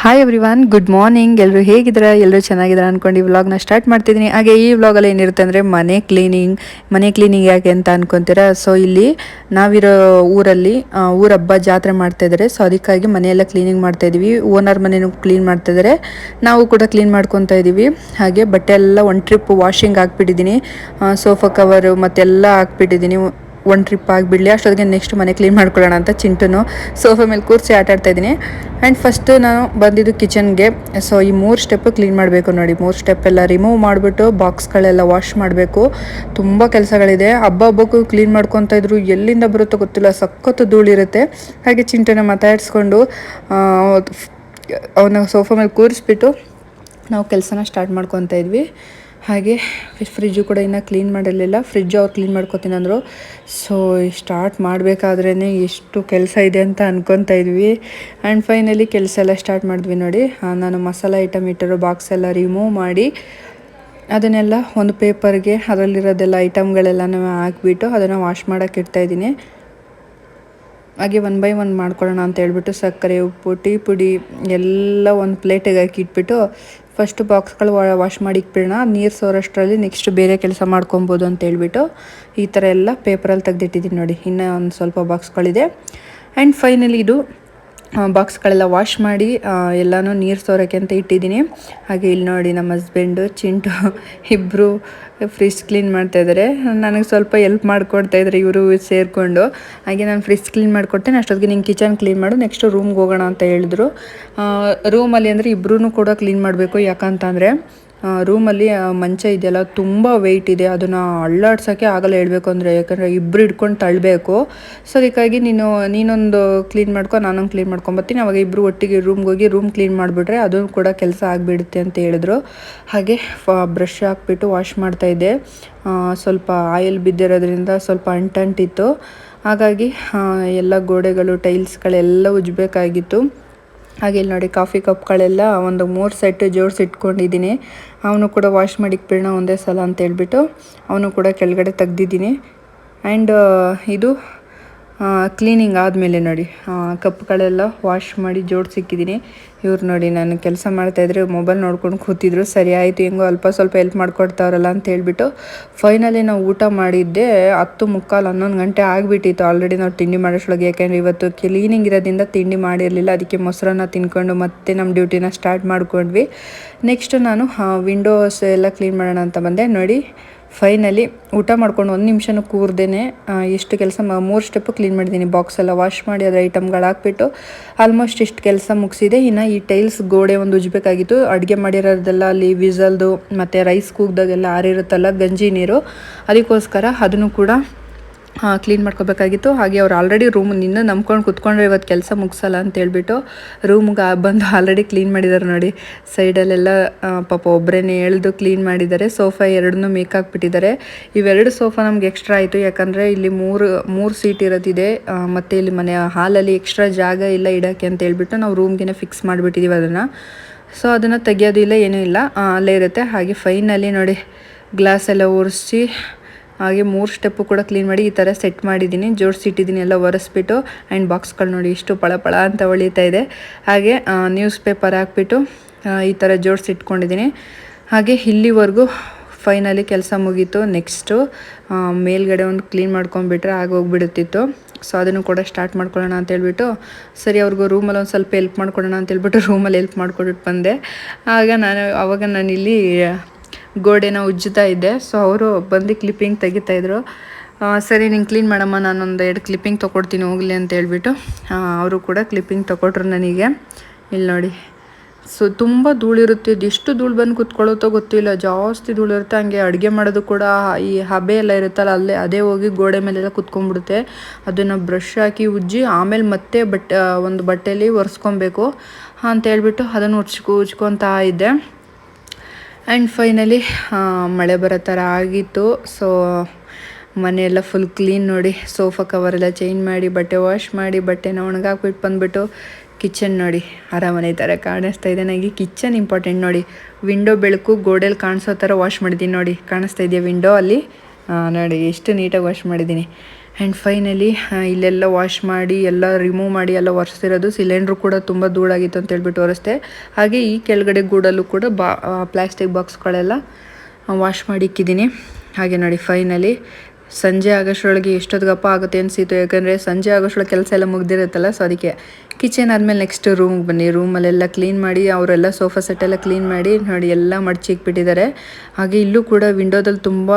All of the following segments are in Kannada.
ಹಾಯ್ ಎವ್ರಿವನ್ ಗುಡ್ ಮಾರ್ನಿಂಗ್ ಎಲ್ಲರೂ ಹೇಗಿದ್ದೀರಾ? ಎಲ್ಲರೂ ಚೆನ್ನಾಗಿದ್ದಾರೆ ಅಂದ್ಕೊಂಡು ಈ ವ್ಲಾಗ್ನ ಸ್ಟಾರ್ಟ್ ಮಾಡ್ತಿದ್ದೀನಿ. ಹಾಗೆ ಈ ವ್ಲಾಗಲ್ಲಿ ಏನಿರುತ್ತೆ ಅಂದರೆ ಮನೆ ಕ್ಲೀನಿಂಗ್ ಮನೆ ಕ್ಲೀನಿಂಗ್ ಯಾಕೆ ಅಂತ ಅಂದ್ಕೊತೀರಾ ಸೊ ಇಲ್ಲಿ ನಾವಿರೋ ಊರಲ್ಲಿ ಊರ ಹಬ್ಬ ಜಾತ್ರೆ ಮಾಡ್ತಾ ಇದ್ದಾರೆ. ಸೊ ಅದಕ್ಕಾಗಿ ಮನೆಯೆಲ್ಲ ಕ್ಲೀನಿಂಗ್ ಮಾಡ್ತಾ ಇದೀವಿ. ಓನರ್ ಮನೆಯೂ ಕ್ಲೀನ್ ಮಾಡ್ತಾ ಇದ್ದಾರೆ. ನಾವು ಕೂಡ ಕ್ಲೀನ್ ಮಾಡ್ಕೊತಾ ಇದ್ದೀವಿ ಹಾಗೆ ಬಟ್ಟೆ ಎಲ್ಲ ಒನ್ ಟ್ರಿಪ್ ವಾಷಿಂಗ್ ಹಾಕ್ಬಿಟ್ಟಿದ್ದೀನಿ ಸೋಫಾ ಕವರು ಮತ್ತೆಲ್ಲ ಹಾಕ್ಬಿಟ್ಟಿದ್ದೀನಿ. ಒನ್ ಟ್ರಿಪ್ ಆಗಿಬಿಡಲಿ ಅಷ್ಟೊತ್ತಿಗೆ ನೆಕ್ಸ್ಟ್ ಮನೆ ಕ್ಲೀನ್ ಮಾಡ್ಕೊಳ್ಳೋಣ ಅಂತ ಚಿಂಟನು ಸೋಫಾ ಮೇಲೆ ಕೂರಿಸಿ ಆಟ ಆಡ್ತಾ ಇದ್ದೀನಿ. ಆ್ಯಂಡ್ ಫಸ್ಟು ನಾನು ಬಂದಿದ್ದು ಕಿಚನ್ಗೆ ಸೊ ಈ ಮೂರು ಸ್ಟೆಪ್ಪು ಕ್ಲೀನ್ ಮಾಡಬೇಕು ನೋಡಿ. ಮೂರು ಸ್ಟೆಪ್ ಎಲ್ಲ ರಿಮೂವ್ ಮಾಡಿಬಿಟ್ಟು ಬಾಕ್ಸ್ಗಳೆಲ್ಲ ವಾಶ್ ಮಾಡಬೇಕು. ತುಂಬ ಕೆಲಸಗಳಿದೆ. ಹಬ್ಬ ಹಬ್ಬಕ್ಕೂ ಕ್ಲೀನ್ ಮಾಡ್ಕೊತಾ ಇದ್ರು. ಎಲ್ಲಿಂದ ಬರುತ್ತೋ ಗೊತ್ತಿಲ್ಲ. ಸಖತ್ತು ಧೂಳಿರುತ್ತೆ. ಹಾಗೆ ಚಿಂಟನ ಮಾತಾಡಿಸ್ಕೊಂಡು ಅವನ ಸೋಫಾ ಮೇಲೆ ಕೂರಿಸ್ಬಿಟ್ಟು ನಾವು ಕೆಲಸನ ಸ್ಟಾರ್ಟ್ ಮಾಡ್ಕೊತಾ ಇದ್ವಿ. ಹಾಗೆ ಫ್ರಿಜ್ಜು ಕೂಡ ಇನ್ನೂ ಕ್ಲೀನ್ ಮಾಡಿರಲಿಲ್ಲ. ಫ್ರಿಜ್ಜು ಅವ್ರು ಕ್ಲೀನ್ ಮಾಡ್ಕೊತೀನಿ ಅಂದರು. ಸೊ ಸ್ಟಾರ್ಟ್ ಮಾಡಬೇಕಾದ್ರೇ ಎಷ್ಟು ಕೆಲಸ ಇದೆ ಅಂತ ಅನ್ಕೊತಾ ಇದ್ವಿ. ಆ್ಯಂಡ್ ಫೈನಲಿ ಕೆಲಸ ಎಲ್ಲ ಸ್ಟಾರ್ಟ್ ಮಾಡಿದ್ವಿ ನೋಡಿ. ನಾನು ಮಸಾಲ ಐಟಮ್ ಇಟ್ಟಿರೋ ಬಾಕ್ಸ್ ಎಲ್ಲ ರಿಮೂವ್ ಮಾಡಿ ಅದನ್ನೆಲ್ಲ ಒಂದು ಪೇಪರ್ಗೆ ಅದರಲ್ಲಿರೋದೆಲ್ಲ ಐಟಮ್ಗಳೆಲ್ಲನೂ ಹಾಕ್ಬಿಟ್ಟು ಅದನ್ನು ವಾಶ್ ಮಾಡೋಕೆ ಇಡ್ತಾಯಿದ್ದೀನಿ ಹಾಗೆ ಒನ್ ಬೈ ಒನ್ ಮಾಡ್ಕೊಳ್ಳೋಣ ಅಂತ ಹೇಳ್ಬಿಟ್ಟು ಸಕ್ಕರೆ, ಉಪ್ಪು, ಟೀ ಪುಡಿ ಎಲ್ಲ ಒಂದು ಪ್ಲೇಟಿಗೆ ಹಾಕಿ ಇಟ್ಬಿಟ್ಟು ಫಸ್ಟ್ ಬಾಕ್ಸ್ಗಳು ವಾಶ್ ಮಾಡಿ ಇಕ್ಬಿಡೋಣ ನೀರು ಸೋರಷ್ಟರಲ್ಲಿ ನೆಕ್ಸ್ಟ್ ಬೇರೆ ಕೆಲಸ ಮಾಡ್ಕೊಬೋದು ಅಂತ ಹೇಳ್ಬಿಟ್ಟು ಈ ಥರ ಎಲ್ಲ ಪೇಪರಲ್ಲಿ ತೆಗೆದಿಟ್ಟಿದ್ದೀನಿ ನೋಡಿ. ಇನ್ನೂ ಒಂದು ಸ್ವಲ್ಪ ಬಾಕ್ಸ್ಗಳಿದೆ ಆ್ಯಂಡ್ ಫೈನಲಿ ಇದು ಬಾಕ್ಸ್ಗಳೆಲ್ಲ ವಾಶ್ ಮಾಡಿ ಎಲ್ಲನೂ ನೀರು ಸೋರೋಕ್ಕೆ ಅಂತ ಇಟ್ಟಿದ್ದೀನಿ. ಹಾಗೆ ಇಲ್ಲಿ ನೋಡಿ ನಮ್ಮ ಹಸ್ಬೆಂಡು ಚಿಂಟು ಇಬ್ಬರು ಫ್ರಿಜ್ ಕ್ಲೀನ್ ಮಾಡ್ತಾ ಇದ್ದಾರೆ ನನಗೆ ಸ್ವಲ್ಪ ಎಲ್ಪ್ ಮಾಡಿಕೊಡ್ತಾ ಇದ್ದಾರೆ ಇವರು ಸೇರಿಕೊಂಡು. ಹಾಗೆ ನಾನು ಫ್ರಿಜ್ ಕ್ಲೀನ್ ಮಾಡಿಕೊಡ್ತೇನೆ, ಅಷ್ಟೊತ್ತಿಗೆ ನಿಂಗೆ ಕಿಚನ್ ಕ್ಲೀನ್ ಮಾಡು ನೆಕ್ಸ್ಟ್ ರೂಮ್ಗೆ ಹೋಗೋಣ ಅಂತ ಹೇಳಿದ್ರು. ರೂಮಲ್ಲಿ ಅಂದರೆ ಇಬ್ಬರೂ ಕೂಡ ಕ್ಲೀನ್ ಮಾಡಬೇಕು ಯಾಕಂತಂದರೆ ರೂಮಲ್ಲಿ ಮಂಚ ಇದೆಯಲ್ಲ, ತುಂಬ ವೆಯ್ಟ್ ಇದೆ. ಅದನ್ನು ಅಳ್ಳಾಡ್ಸೋಕ್ಕೆ ಆಗಲ್ಲ ಹೇಳಬೇಕು ಅಂದರೆ. ಯಾಕಂದರೆ ಇಬ್ಬರು ಹಿಡ್ಕೊಂಡು ತಳ್ಳಬೇಕು ಸೊ ಅದಕ್ಕಾಗಿ ನೀನು, ನೀನೊಂದು ಕ್ಲೀನ್ ಮಾಡ್ಕೊ, ನಾನೊಂದು ಕ್ಲೀನ್ ಮಾಡ್ಕೊಂಬರ್ತೀನಿ ಅವಾಗ ಇಬ್ಬರು ಒಟ್ಟಿಗೆ ರೂಮ್ಗೆ ಹೋಗಿ ರೂಮ್ ಕ್ಲೀನ್ ಮಾಡಿಬಿಟ್ರೆ ಅದು ಕೂಡ ಕೆಲಸ ಆಗಿಬಿಡುತ್ತೆ ಅಂತ ಹೇಳಿದ್ರು. ಹಾಗೆ ಬ್ರಷ್ ಹಾಕ್ಬಿಟ್ಟು ವಾಶ್ ಮಾಡ್ತಾಯಿದ್ದೆ ಸ್ವಲ್ಪ ಆಯಿಲ್ ಬಿದ್ದಿರೋದ್ರಿಂದ ಸ್ವಲ್ಪ ಅಂಟಂಟಿತ್ತು. ಹಾಗಾಗಿ ಎಲ್ಲ ಗೋಡೆಗಳು ಟೈಲ್ಸ್ಗಳೆಲ್ಲ ಉಜ್ಜಬೇಕಾಗಿತ್ತು ಹಾಗೆ ಇಲ್ಲಿ ನೋಡಿ ಕಾಫಿ ಕಪ್ಗಳೆಲ್ಲ ಒಂದು ಮೂರು ಸೆಟ್ ಜೋಡಿಸಿ ಇಟ್ಕೊಂಡಿದ್ದೀನಿ ಅವನು ಕೂಡ ವಾಶ್ ಮಾಡಿಕ್ಬಿಡೋಣ ಒಂದೇ ಸಲ ಅಂತ ಹೇಳ್ಬಿಟ್ಟು ಅವನು ಕೂಡ ಕೆಳಗಡೆ ತೆಗ್ದಿದ್ದೀನಿ. ಆ್ಯಂಡ್ ಇದು ಕ್ಲೀನಿಂಗ್ ಆದಮೇಲೆ ನೋಡಿ. ಕಪ್ಗಳೆಲ್ಲ ವಾಶ್ ಮಾಡಿ ಜೋಡಿಸಿಕ್ಕಿದ್ದೀನಿ ಇವ್ರು ನೋಡಿ ನಾನು ಕೆಲಸ ಮಾಡ್ತಾಯಿದ್ರೆ ಮೊಬೈಲ್ ನೋಡ್ಕೊಂಡು ಕೂತಿದ್ರು. ಸರಿ ಆಯಿತು, ಹೆಂಗೋ ಅಲ್ಪ ಸ್ವಲ್ಪ ಹೆಲ್ಪ್ ಮಾಡ್ಕೊಡ್ತಾವ್ರಲ್ಲ ಅಂತ ಹೇಳ್ಬಿಟ್ಟು ಫೈನಲಿ ನಾವು ಊಟ ಮಾಡಿದ್ದೆ. ಹತ್ತು ಮುಕ್ಕಾಲು ಹನ್ನೊಂದು ಗಂಟೆ ಆಗಿಬಿಟ್ಟಿತ್ತು. ಆಲ್ರೆಡಿ ನಾವು ತಿಂಡಿ ಮಾಡೋಷ್ಟೊಳಗೆ ಯಾಕೆಂದರೆ ಇವತ್ತು ಕ್ಲೀನಿಂಗ್ ಇರೋದ್ರಿಂದ ತಿಂಡಿ ಮಾಡಿರಲಿಲ್ಲ. ಅದಕ್ಕೆ ಮೊಸರನ್ನ ತಿನ್ಕೊಂಡು ಮತ್ತೆ ನಮ್ಮ ಡ್ಯೂಟಿನ ಸ್ಟಾರ್ಟ್ ಮಾಡ್ಕೊಂಡ್ವಿ. ನೆಕ್ಸ್ಟ್ ನಾನು ವಿಂಡೋಸ್ ಎಲ್ಲ ಕ್ಲೀನ್ ಮಾಡೋಣ ಅಂತ ಬಂದೆ. ನೋಡಿ ಫೈನಲಿ ಊಟ ಮಾಡ್ಕೊಂಡು ಒಂದು ನಿಮಿಷನೂ ಕೂರ್ದೇ ಎಷ್ಟು ಕೆಲಸ ಮೂರು ಸ್ಟೆಪ್ ಕ್ಲೀನ್ ಮಾಡಿದ್ದೀನಿ ಬಾಕ್ಸ್ ಎಲ್ಲ. ವಾಶ್ ಮಾಡಿ ಅದರ ಐಟಮ್ಗಳು ಹಾಕ್ಬಿಟ್ಟು ಆಲ್ಮೋಸ್ಟ್ ಇಷ್ಟು ಕೆಲಸ ಮುಗಿಸಿದೆ. ಇನ್ನು ಈ ಟೈಲ್ಸ್ ಗೋಡೆ ಒಂದು ಉಜ್ಜಬೇಕಾಗಿತ್ತು ಅಡುಗೆ ಮಾಡಿರೋದೆಲ್ಲ ಅಲ್ಲಿ ವಿಸಲ್ದು ಮತ್ತು ರೈಸ್ ಕೂಗ್ದಾಗೆಲ್ಲ ಆರಿರುತ್ತಲ್ಲ ಗಂಜಿ ನೀರು, ಅದಕ್ಕೋಸ್ಕರ ಅದನ್ನು ಕೂಡ ಕ್ಲೀನ್ ಮಾಡ್ಕೋಬೇಕಾಗಿತ್ತು. ಹಾಗೆ ಅವ್ರು ಆಲ್ರೆಡಿ ರೂಮ್ ನಿನ್ನ ನಂಬ್ಕೊಂಡು ಕುತ್ಕೊಂಡ್ರೆ ಇವತ್ತು ಕೆಲಸ ಮುಗಿಸಲ್ಲ ಅಂತ ಹೇಳ್ಬಿಟ್ಟು ರೂಮ್ಗೆ ಬಂದು ಆಲ್ರೆಡಿ ಕ್ಲೀನ್ ಮಾಡಿದ್ದಾರೆ ನೋಡಿ. ಸೈಡಲ್ಲೆಲ್ಲ ಪಾಪ ಒಬ್ಬರೇ ಎಳೆದು ಕ್ಲೀನ್ ಮಾಡಿದ್ದಾರೆ. ಸೋಫಾ ಎರಡನ್ನೂ ಮೇಕ್ ಹಾಕ್ಬಿಟ್ಟಿದ್ದಾರೆ ಇವೆರಡು ಸೋಫಾ ನಮ್ಗೆ ಎಕ್ಸ್ಟ್ರಾ ಆಯಿತು. ಯಾಕಂದರೆ ಇಲ್ಲಿ ಮೂರು ಮೂರು ಸೀಟ್ ಇರೋದಿದೆ. ಮತ್ತು ಇಲ್ಲಿ ಮನೆ ಹಾಲಲ್ಲಿ ಎಕ್ಸ್ಟ್ರಾ ಜಾಗ ಇಲ್ಲ ಇಡೋಕ್ಕೆ ಅಂತ ಹೇಳ್ಬಿಟ್ಟು ನಾವು ರೂಮ್ಗೆ ಫಿಕ್ಸ್ ಮಾಡಿಬಿಟ್ಟಿದ್ದೀವಿ ಅದನ್ನು. ಸೊ ಅದನ್ನು ತೆಗೆಯೋದು ಇಲ್ಲ ಏನೂ ಇಲ್ಲ. ಅಲ್ಲೇ ಇರುತ್ತೆ. ಹಾಗೆ ಫೈನಲಿ ನೋಡಿ ಗ್ಲಾಸ್ ಎಲ್ಲ ಒರೆಸಿ ಹಾಗೆ ಮೂರು ಸ್ಟೆಪ್ಪು ಕೂಡ ಕ್ಲೀನ್ ಮಾಡಿ ಈ ಥರ ಸೆಟ್ ಮಾಡಿದ್ದೀನಿ. ಜೋಡಿಸಿಟ್ಟಿದ್ದೀನಿ ಎಲ್ಲ ಒರೆಸ್ಬಿಟ್ಟು ಆ್ಯಂಡ್ ಬಾಕ್ಸ್ಗಳು ನೋಡಿ ಇಷ್ಟು ಪಳ ಪಳ ಅಂತ ಹೊಳಿತಾ ಇದೆ. ಹಾಗೆ ನ್ಯೂಸ್ ಪೇಪರ್ ಹಾಕ್ಬಿಟ್ಟು ಈ ಥರ ಜೋಡಿಸಿಟ್ಕೊಂಡಿದ್ದೀನಿ ಹಾಗೆ ಇಲ್ಲಿವರೆಗೂ ಫೈನಲಿ ಕೆಲಸ ಮುಗೀತು. ನೆಕ್ಸ್ಟು ಮೇಲ್ಗಡೆ ಒಂದು ಕ್ಲೀನ್ ಮಾಡ್ಕೊಂಡ್ಬಿಟ್ರೆ ಆಗೋಗ್ಬಿಡುತ್ತಿತ್ತು ಸೊ ಅದನ್ನು ಕೂಡ ಸ್ಟಾರ್ಟ್ ಮಾಡ್ಕೊಳ್ಳೋಣ ಅಂತ ಹೇಳ್ಬಿಟ್ಟು, ಸರಿ, ಅವ್ರಿಗೂ ರೂಮಲ್ಲಿ ಒಂದು ಸ್ವಲ್ಪ ಮಾಡ್ಕೊಳ್ಳೋಣ ಅಂತ ಹೇಳ್ಬಿಟ್ಟು ರೂಮಲ್ಲಿ ಹೆಲ್ಪ್ ಮಾಡ್ಕೊಂಡ್ಬಿಟ್ಟು ಬಂದೆ. ಆಗ ನಾನು, ಅವಾಗ ನಾನಿಲ್ಲಿ ಗೋಡೆನ ಉಜ್ಜುತ್ತಾ ಇದ್ದೆ. ಸೊ ಅವರು ಬಂದು ಕ್ಲಿಪ್ಪಿಂಗ್ ತೆಗಿತಾಯಿದ್ರು ಸರಿ ನಿಂಗೆ ಕ್ಲೀನ್ ಮಾಡಮ್ಮ, ನಾನೊಂದು ಎರಡು ಕ್ಲಿಪ್ಪಿಂಗ್ ತೊಗೊಡ್ತೀನಿ, ಹೋಗಲಿ ಅಂತ ಹೇಳ್ಬಿಟ್ಟು. ಅವರು ಕೂಡ ಕ್ಲಿಪ್ಪಿಂಗ್ ತೊಗೊಟ್ರು ನನಗೆ. ಇಲ್ಲಿ ನೋಡಿ. ಸೊ ತುಂಬ ಧೂಳಿರುತ್ತೆ ಎಷ್ಟು ಧೂಳು ಬಂದು ಕುತ್ಕೊಳ್ಳುತ್ತೋ ಗೊತ್ತಿಲ್ಲ. ಜಾಸ್ತಿ ಧೂಳಿರುತ್ತೆ ಹಂಗೆ ಅಡುಗೆ ಮಾಡೋದು ಕೂಡ ಈ ಹಬೆ ಎಲ್ಲ ಇರುತ್ತಲ್ಲ, ಅಲ್ಲೇ, ಅದೇ ಹೋಗಿ ಗೋಡೆ ಮೇಲೆಲ್ಲ ಕುತ್ಕೊಂಡ್ಬಿಡುತ್ತೆ. ಅದನ್ನು ಬ್ರಷ್ ಹಾಕಿ ಉಜ್ಜಿ, ಆಮೇಲೆ ಮತ್ತೆ ಬಟ್ಟೆ ಒಂದು ಬಟ್ಟೆಯಲ್ಲಿ ಒರೆಸ್ಕೊಬೇಕು. ಅಂತ ಹೇಳ್ಬಿಟ್ಟು ಅದನ್ನು ಉಜ್ಕೊ ಉಜ್ಕೊತಾ ಇದ್ದೆ. ಆ್ಯಂಡ್ ಫೈನಲಿ ಮಳೆ ಬರೋ ಥರ ಆಗಿತ್ತು. ಸೊ ಮನೆಯೆಲ್ಲ ಫುಲ್ ಕ್ಲೀನ್ ನೋಡಿ ಸೋಫಾ ಕವರೆಲ್ಲ ಚೇಂಜ್ ಮಾಡಿ, ಬಟ್ಟೆ ವಾಶ್ ಮಾಡಿ, ಬಟ್ಟೆನ ಒಣಗಾಕ್ಬಿಟ್ಟು ಬಂದುಬಿಟ್ಟು ಕಿಚನ್ ನೋಡಿ, ಅರಮನೆ ಥರ ಕಾಣಿಸ್ತಾ ಇದೆ. ನನಗೆ ಕಿಚನ್ ಇಂಪಾರ್ಟೆಂಟ್ ನೋಡಿ. ವಿಂಡೋ ಬೆಳಕು ಗೋಡೆಯಲ್ಲಿ ಕಾಣಿಸೋ ಥರ ವಾಶ್ ಮಾಡಿದ್ದೀನಿ ನೋಡಿ. ಕಾಣಿಸ್ತಾ ಇದೆಯಾ ವಿಂಡೋ ಅಲ್ಲಿ? ನೋಡಿ, ಎಷ್ಟು ನೀಟಾಗಿ ವಾಶ್ ಮಾಡಿದ್ದೀನಿ. ಆ್ಯಂಡ್ ಫೈನಲಿ ಇಲ್ಲೆಲ್ಲ ವಾಶ್ ಮಾಡಿ, ಎಲ್ಲ ರಿಮೂವ್ ಮಾಡಿ, ಎಲ್ಲ ಒರೆಸ್ತಿರೋದು ಸಿಲಿಂಡ್ರು ಕೂಡ ತುಂಬ ಧೂಳಾಗಿತ್ತು ಅಂತ ಹೇಳ್ಬಿಟ್ಟು ಒರೆಸ್ದೆ. ಹಾಗೆ ಈ ಕೆಳಗಡೆ ಗೂಡಲ್ಲೂ ಕೂಡ ಬಾ ಪ್ಲಾಸ್ಟಿಕ್ ಬಾಕ್ಸ್ಗಳೆಲ್ಲ ವಾಶ್ ಮಾಡಿ ಇಕ್ಕಿದ್ದೀನಿ. ಹಾಗೆ ನೋಡಿ ಫೈನಲಿ ಸಂಜೆ ಆಗೋಷ್ಟರೊಳಗೆ ಎಷ್ಟೊತ್ತಿಗಪ್ಪ ಆಗುತ್ತೆ ಅನಿಸಿತು ಯಾಕಂದರೆ ಸಂಜೆ ಆಗೋಷ್ಟರೊಳಗೆ ಕೆಲಸ ಎಲ್ಲ ಮುಗ್ದಿರುತ್ತಲ್ಲ ಸೊ ಅದಕ್ಕೆ ಕಿಚನ್ ಆದಮೇಲೆ ನೆಕ್ಸ್ಟ್ ರೂಮ್ಗೆ ಬನ್ನಿ. ರೂಮಲ್ಲೆಲ್ಲ ಕ್ಲೀನ್ ಮಾಡಿ, ಅವರೆಲ್ಲ ಸೋಫಾ ಸೆಟ್ ಎಲ್ಲ ಕ್ಲೀನ್ ಮಾಡಿ, ನೋಡಿ, ಎಲ್ಲ ಮಡಚಿಕ್ಬಿಟ್ಟಿದ್ದಾರೆ ಹಾಗೆ ಇಲ್ಲೂ ಕೂಡ ವಿಂಡೋದಲ್ಲಿ ತುಂಬ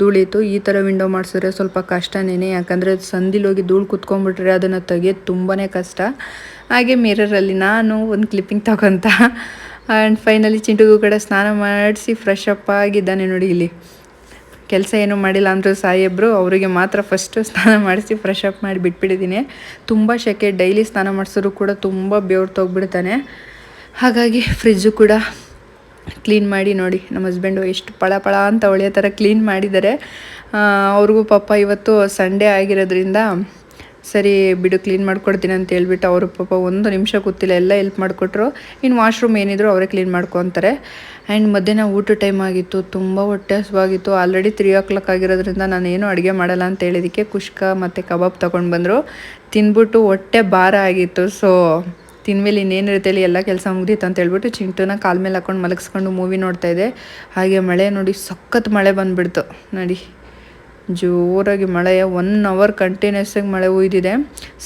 ಧೂಳಿತ್ತು. ಈ ಥರ ವಿಂಡೋ ಮಾಡಿಸಿದ್ರೆ ಸ್ವಲ್ಪ ಕಷ್ಟನೇ ಯಾಕಂದರೆ ಸಂದಿಲಿ ಹೋಗಿ ಧೂಳು ಕುತ್ಕೊಂಡ್ಬಿಟ್ರೆ ಅದನ್ನು ತೆಗಿಯೋದು ತುಂಬಾ ಕಷ್ಟ. ಹಾಗೆ ಮಿರರಲ್ಲಿ ನಾನು ಒಂದು ಕ್ಲಿಪ್ಪಿಂಗ್ ತಗೊಂತ ಆ್ಯಂಡ್ ಫೈನಲಿ ಚಿಂಟುಗೂ ಕಡೆ ಸ್ನಾನ ಮಾಡಿಸಿ ಫ್ರೆಶ್ ಅಪ್ ಆಗಿದ್ದಾನೆ ನೋಡಿ ಇಲ್ಲಿ. ಕೆಲಸ ಏನು ಮಾಡಿಲ್ಲ ಅಂದರೂ ಸಾಹೇಬ್ರು ಅವರಿಗೆ ಮಾತ್ರ ಫಸ್ಟು ಸ್ನಾನ ಮಾಡಿಸಿ ಫ್ರೆಶ್ ಅಪ್ ಮಾಡಿ ಬಿಟ್ಬಿಟ್ಟಿದ್ದೀನಿ ತುಂಬ ಶೆಕೆ ಡೈಲಿ ಸ್ನಾನ ಮಾಡಿಸೋರು ಕೂಡ ತುಂಬ ಬೆವ್ರು ತೊಗೊಬಿಡ್ತಾನೆ ಹಾಗಾಗಿ ಫ್ರಿಜ್ಜು ಕೂಡ ಕ್ಲೀನ್ ಮಾಡಿ ನೋಡಿ. ನಮ್ಮ ಹಸ್ಬೆಂಡು ಎಷ್ಟು ಪಳ ಪಳ ಅಂತ ಒಳ್ಳೆಯ ಥರ ಕ್ಲೀನ್ ಮಾಡಿದ್ದಾರೆ ಅವ್ರಿಗೂ ಪಾಪ ಇವತ್ತು ಸಂಡೇ ಆಗಿರೋದ್ರಿಂದ ಸರಿ ಬಿಡು ಕ್ಲೀನ್ ಮಾಡ್ಕೊಡ್ತೀನಿ ಅಂತ ಹೇಳ್ಬಿಟ್ಟು ಅವರು ಪಾಪ ಒಂದು ನಿಮಿಷ ಕೂತಿಲ್ಲ, ಎಲ್ಲ ಹೆಲ್ಪ್ ಮಾಡಿಕೊಟ್ರು. ಇನ್ನು ವಾಶ್ರೂಮ್ ಏನಿದ್ರು ಅವರೇ ಕ್ಲೀನ್ ಮಾಡ್ಕೊತಾರೆ. ಆ್ಯಂಡ್ ಮಧ್ಯಾಹ್ನ ಊಟ ಟೈಮ್ ಆಗಿತ್ತು, ತುಂಬ ಹೊಟ್ಟೆ ಹಸುವಾಗಿತ್ತು ಆಲ್ರೆಡಿ ತ್ರೀ ಓ ಕ್ಲಾಕ್ ಆಗಿರೋದ್ರಿಂದ ನಾನೇನು ಅಡುಗೆ ಮಾಡಲ್ಲ ಅಂತ ಹೇಳಿದ್ದಕ್ಕೆ ಕುಷ್ಕ ಮತ್ತು ಕಬಾಬ್ ತೊಗೊಂಡು ಬಂದರು. ತಿಂದ್ಬಿಟ್ಟು ಹೊಟ್ಟೆ ಭಾರ ಆಗಿತ್ತು ಸೊ ತಿನ್ಮೇಲೆ ಇನ್ನೇನಿರುತ್ತೆ ಹೇಳಿ ಎಲ್ಲ ಕೆಲಸ ಮುಗಿದಿತ್ತು ಅಂತ ಹೇಳ್ಬಿಟ್ಟು ಚಿಂಟುನ ಕಾಲ್ ಮೇಲೆ ಹಾಕೊಂಡು ಮಲಗಿಸ್ಕೊಂಡು ಮೂವಿ ನೋಡ್ತಾ ಇದೆ ಹಾಗೆ ಮಳೆ ನೋಡಿ ಸಖತ್ ಮಳೆ ಬಂದುಬಿಡ್ತು. ನೋಡಿ, ಜೋರಾಗಿ ಮಳೆ ಒನ್ ಅವರ್ ಕಂಟಿನ್ಯೂಸ್ ಆಗಿ ಮಳೆ ಉಯ್ದಿದೆ.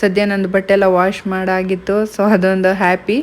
ಸದ್ಯ ನಂದು ಬಟ್ಟೆ ಎಲ್ಲ ವಾಶ್ ಮಾಡಾಗಿತ್ತು ಸೊ ಅದೊಂದು ಹ್ಯಾಪಿ